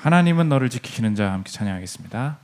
하나님은 너를 지키시는 자 함께 찬양하겠습니다.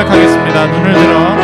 고백하겠습니다. 눈을 들어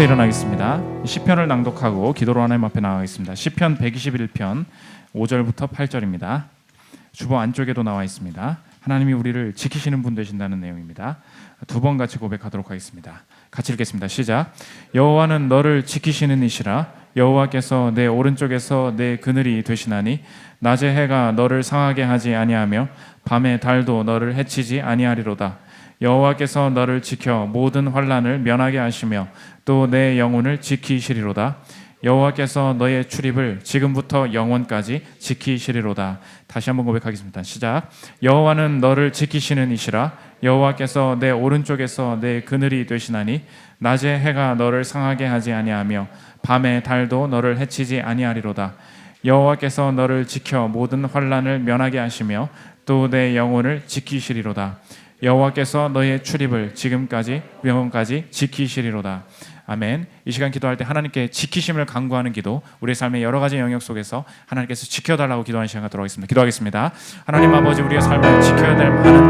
자리에서 일어나겠습니다. 시편을 낭독하고 기도로 하나님 앞에 나가겠습니다. 시편 121편 5절부터 8절입니다. 주보 안쪽에도 나와 있습니다. 하나님이 우리를 지키시는 분 되신다는 내용입니다. 두 번 같이 고백하도록 하겠습니다. 같이 읽겠습니다. 시작. 여호와는 너를 지키시는 이시라 여호와께서 내 오른쪽에서 내 그늘이 되시나니 낮에 해가 너를 상하게 하지 아니하며 밤에 달도 너를 해치지 아니하리로다. 여호와께서 너를 지켜 모든 환란을 면하게 하시며 또 내 영혼을 지키시리로다. 여호와께서 너의 출입을 지금부터 영원까지 지키시리로다. 다시 한번 고백하겠습니다. 시작. 여호와는 너를 지키시는 이시라. 여호와께서 내 오른쪽에서 내 그늘이 되시나니 낮에 해가 너를 상하게 하지 아니하며 밤에 달도 너를 해치지 아니하리로다. 여호와께서 너를 지켜 모든 환란을 면하게 하시며 또 내 영혼을 지키시리로다. 여호와께서 너희의 출입을 지금까지 영원까지 지키시리로다. 아멘. 이 시간 기도할 때 하나님께 지키심을 강구하는 기도, 우리 삶의 여러 가지 영역 속에서 하나님께서 지켜달라고 기도하는 시간 갖도록 하겠습니다. 기도하겠습니다. 하나님 아버지 우리의 삶을 지켜야 될 많은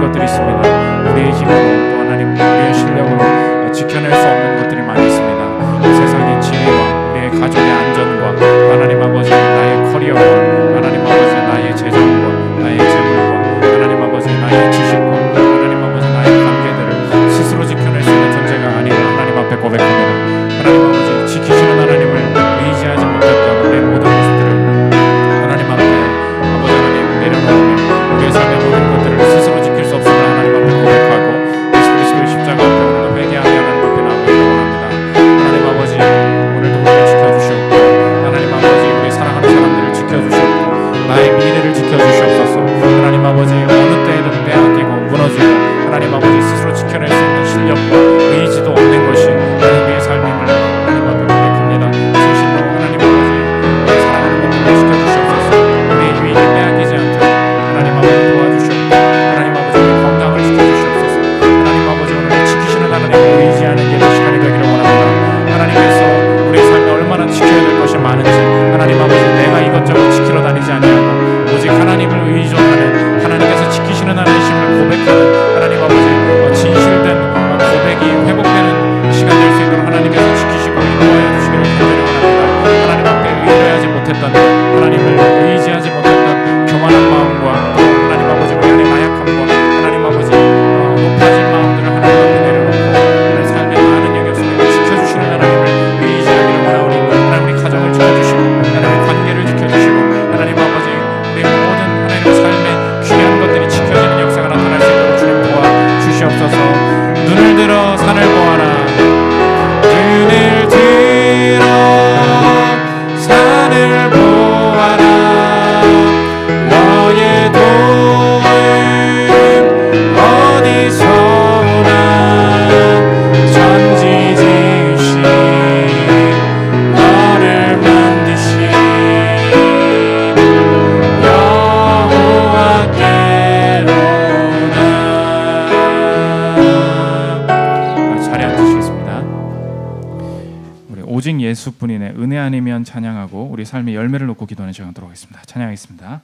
우리 삶의 열매를 놓고 기도하는 시간 갖도록 하겠습니다. 찬양하겠습니다.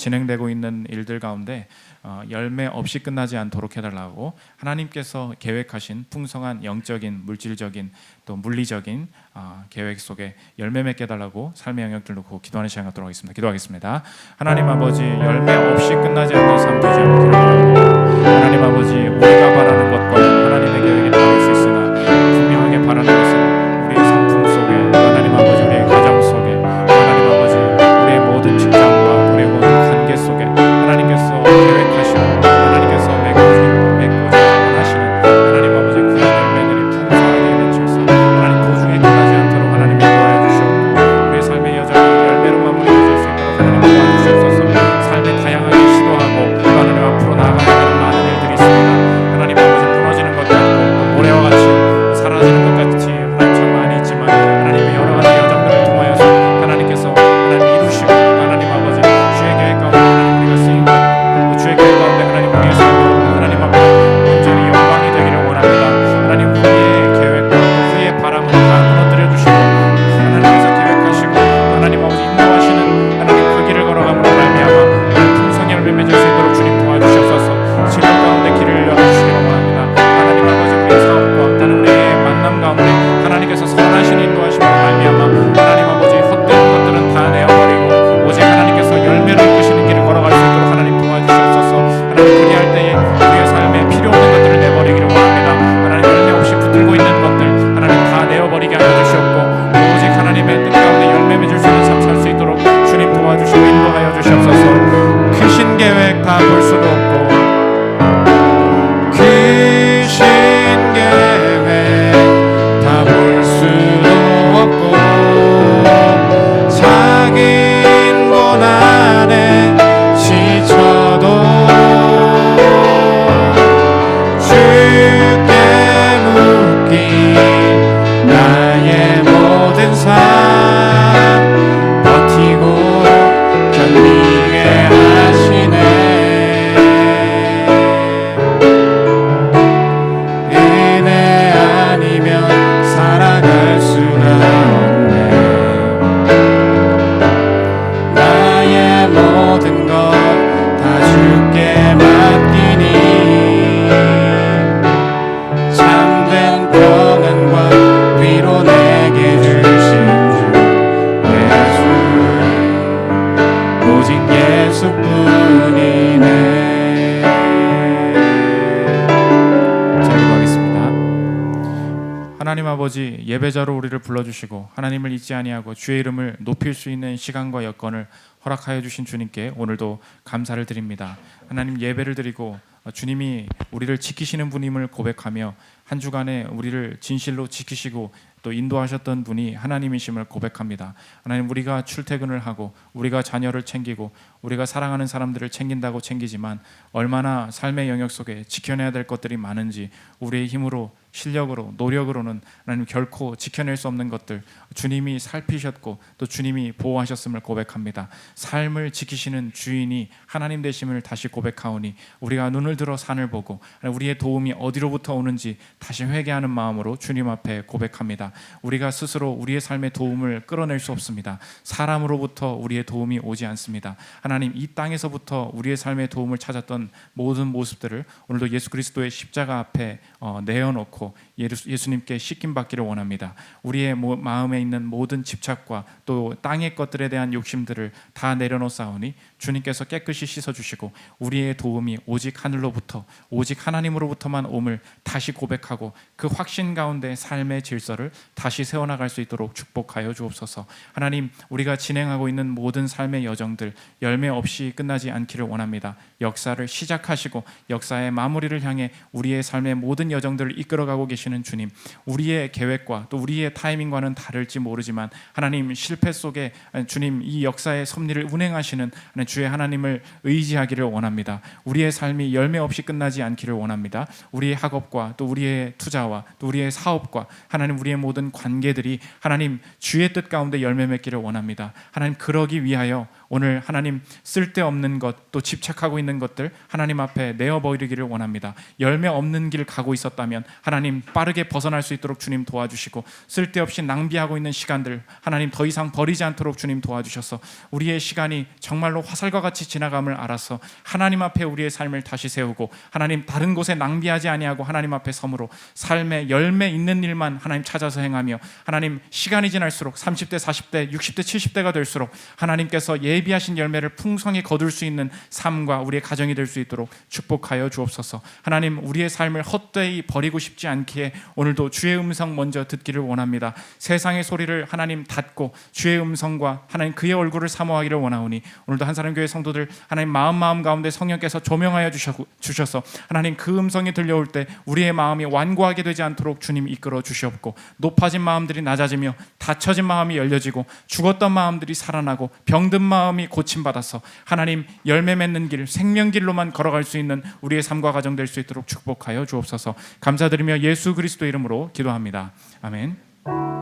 진행되고 있는 일들 가운데 어, 열매 없이 끝나지 않도록 해달라고 하나님께서 계획하신 풍성한 영적인, 물질적인 또 물리적인 어, 계획 속에 열매 맺게 달라고 삶의 영역들 놓고 기도하는 시간 갖도록 하겠습니다. 기도하겠습니다. 하나님 아버지 열매 없이 끝나지 않는 삶 되지 않기를 원합니다. 하나님 아버지 우리가 바라는 것과 하나님의 계획이 다를 수 있으나 분명하게 바라는 것 인도하여 주시옵소서. 귀신 계획 다 볼 수도 불러주시고 하나님을 잊지 아니하고 주의 이름을 높일 수 있는 시간과 여건을 허락하여 주신 주님께 오늘도 감사를 드립니다. 하나님 예배를 드리고 주님이 우리를 지키시는 분임을 고백하며 한 주간에 우리를 진실로 지키시고 또 인도하셨던 분이 하나님이심을 고백합니다. 하나님 우리가 출퇴근을 하고 우리가 자녀를 챙기고 우리가 사랑하는 사람들을 챙긴다고 챙기지만 얼마나 삶의 영역 속에 지켜내야 될 것들이 많은지 우리의 힘으로 실력으로 노력으로는 하나님 결코 지켜낼 수 없는 것들 주님이 살피셨고 또 주님이 보호하셨음을 고백합니다. 삶을 지키시는 주인이 하나님 되심을 다시 고백하오니 우리가 눈을 들어 산을 보고 우리의 도움이 어디로부터 오는지 다시 회개하는 마음으로 주님 앞에 고백합니다. 우리가 스스로 우리의 삶의 도움을 끌어낼 수 없습니다. 사람으로부터 우리의 도움이 오지 않습니다. 하나님 이 땅에서부터 우리의 삶의 도움을 찾았던 모든 모습들을 오늘도 예수 그리스도의 십자가 앞에 어, 내어놓고 예수- 예수님께 씻김 받기를 원합니다. 우리의 모- 마음에 있는 모든 집착과 또 땅의 것들에 대한 욕심들을 다 내려놓사오니 주님께서 깨끗이 씻어 주시고 우리의 도움이 오직 하늘로부터 오직 하나님으로부터만 옴을 다시 고백하고 그 확신 가운데 삶의 질서를 다시 세워 나갈 수 있도록 축복하여 주옵소서. 하나님 우리가 진행하고 있는 모든 삶의 여정들 열매 없이 끝나지 않기를 원합니다. 역사를 시작하시고 역사의 마무리를 향해 우리의 삶의 모든 여정들을 이끌어가고 계 시는 주님, 우리의 계획과 또 우리의 타이밍과는 다를지 모르지만 하나님 실패 속에 주님 이 역사의 섭리를 운행하시는 주의 하나님을 의지하기를 원합니다. 우리의 삶이 열매 없이 끝나지 않기를 원합니다. 우리의 학업과 또 우리의 투자와 또 우리의 사업과 하나님 우리의 모든 관계들이 하나님 주의 뜻 가운데 열매 맺기를 원합니다. 하나님 그러기 위하여 오늘 하나님 쓸데없는 것 또 집착하고 있는 것들 하나님 앞에 내어 버리기를 원합니다. 열매 없는 길 가고 있었다면 하나님 빠르게 벗어날 수 있도록 주님 도와주시고 쓸데없이 낭비하고 있는 시간들 하나님 더 이상 버리지 않도록 주님 도와주셔서 우리의 시간이 정말로 화살과 같이 지나감을 알아서 하나님 앞에 우리의 삶을 다시 세우고 하나님 다른 곳에 낭비하지 아니하고 하나님 앞에 섬으로 삶의 열매 있는 일만 하나님 찾아서 행하며 하나님 시간이 지날수록 30대 40대 60대 70대가 될수록 하나님께서 예 비하신 열매를 풍성히 거둘 수 있는 삶과 우리의 가정이 될 수 있도록 축복하여 주옵소서. 하나님 우리의 삶을 헛되이 버리고 싶지 않기에 오늘도 주의 음성 먼저 듣기를 원합니다. 세상의 소리를 하나님 닫고 주의 음성과 하나님 그의 얼굴을 사모하기를 원하오니 오늘도 한 사람 교회 성도들 하나님 마음 마음 가운데 성령께서 조명하여 주셔- 주셔서 하나님 그 음성이 들려올 때 우리의 마음이 완고하게 되지 않도록 주님 이끌어 주시옵고 높아진 마음들이 낮아지며 닫혀진 마음이 열려지고 죽었던 마음들이 살아나고 병든 마음이 고침받아서 하나님 열매 맺는 길 생명길로만 걸어갈 수 있는 우리의 삶과 가정 될 수 있도록 축복하여 주옵소서. 감사드리며 예수 그리스도 이름으로 기도합니다. 아멘